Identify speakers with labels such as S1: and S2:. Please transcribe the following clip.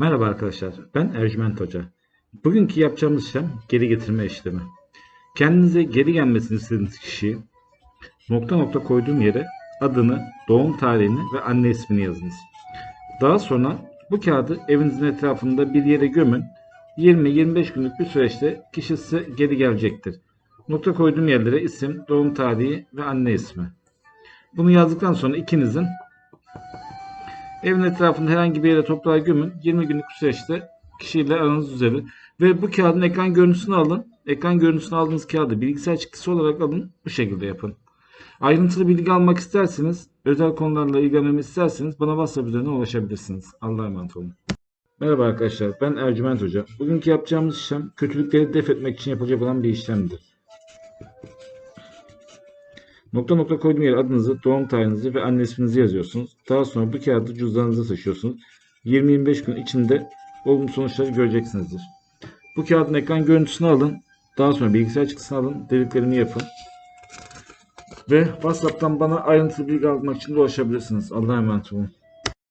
S1: Merhaba arkadaşlar, ben Ercüment Hoca. Bugünkü yapacağımız işlem geri getirme işlemi. Kendinize geri gelmesini istediğiniz kişiyi nokta nokta koyduğum yere adını, doğum tarihini ve anne ismini yazınız. Daha sonra bu kağıdı evinizin etrafında bir yere gömün. 20-25 günlük bir süreçte kişi size geri gelecektir. Nokta koyduğum yerlere isim, doğum tarihi ve anne ismi. Bunu yazdıktan sonra ikinizin Evin etrafında herhangi bir yere toprağa gömün. 20 günlük süreçte kişiyle aranız düzelir. Ve bu kağıdın ekran görüntüsünü alın. Ekran görüntüsünü aldığınız kağıdı bilgisayar çıktısı olarak alın. Bu şekilde yapın. Ayrıntılı bilgi almak isterseniz, özel konularla ilgilenmemi isterseniz bana WhatsApp üzerinden ulaşabilirsiniz. Allah'a emanet olun. Merhaba arkadaşlar, ben Ercüment Hoca. Bugünkü yapacağımız işlem kötülükleri def etmek için yapılacak olan bir işlemdir. Nokta nokta koyduğum yere adınızı, doğum tarihinizi ve anne isminizi yazıyorsunuz. Daha sonra bu kağıdı cüzdanınıza taşıyorsunuz. 20-25 gün içinde olumlu sonuçları göreceksinizdir. Bu kağıdın ekran görüntüsünü alın. Daha sonra bilgisayar çıktısını alın. Dediklerimi yapın. Ve WhatsApp'tan bana ayrıntılı bilgi almak için ulaşabilirsiniz. Allah'a emanet olun.